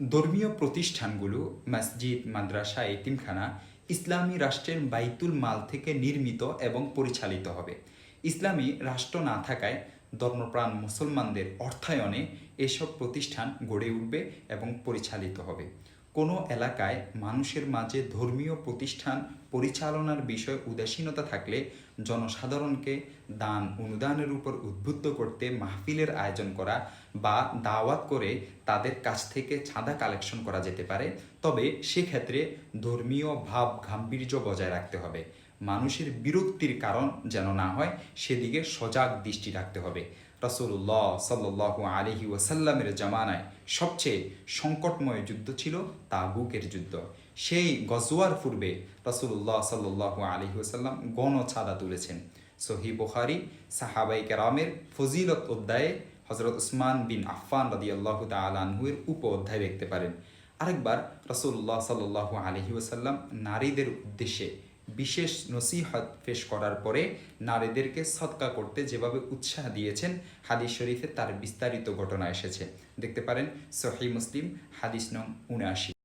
ধর্মীয় প্রতিষ্ঠানগুলো, মসজিদ, মাদ্রাসা, এতিমখানা, ইসলামী রাষ্ট্রের বাইতুল মাল থেকে নির্মিত এবং পরিচালিত হবে। ইসলামী রাষ্ট্র না থাকায় ধর্মপ্রাণ মুসলমানদের অর্থায়নে এসব প্রতিষ্ঠান গড়ে উঠবে এবং পরিচালিত হবে। কোনো এলাকায় মানুষের মাঝে ধর্মীয় প্রতিষ্ঠান পরিচালনার বিষয়ে উদাসীনতা থাকলে জনসাধারণকে দান অনুদানের উপর উদ্বুদ্ধ করতে মাহফিলের আয়োজন করা বা দাওয়াত করে তাদের কাছ থেকে চাঁদা কালেকশন করা যেতে পারে। তবে সেক্ষেত্রে ধর্মীয় ভাব গাম্ভীর্য বজায় রাখতে হবে। মানুষের বিরক্তির কারণ যেন না হয়, সেদিকে সজাগ দৃষ্টি রাখতে হবে। রসুল্লাহ সাল্লাহ আলহি ওয়াসাল্লামের জামানায় সবচেয়ে সংকটময় যুদ্ধ ছিল তাবুকের যুদ্ধ। সেই গজওয়ার পূর্বে রসুল্লাহ সাল্লাহ আলহি ওয়াসাল্লাম গণ ছাদা তুলেছেন। সহি বুখারি সাহাবাই কেরামের ফজিলত অধ্যায়ে হজরত উসমান বিন আফফান রদি আল্লাহ তালাহুয়ের উপ অধ্যায় দেখতে পারেন। আরেকবার রসুল্লাহ সাল্লাহ আলহি ওয়াসাল্লাম নারীদের উদ্দেশ্যে বিশেষ নসিহত পেশ করার পরে নারীদেরকে সৎকা করতে যেভাবে উৎসাহ দিয়েছেন, হাদিস শরীফে তার বিস্তারিত ঘটনা এসেছে। দেখতে পারেন সহি মুসলিম, হাদিস নং উনআশি।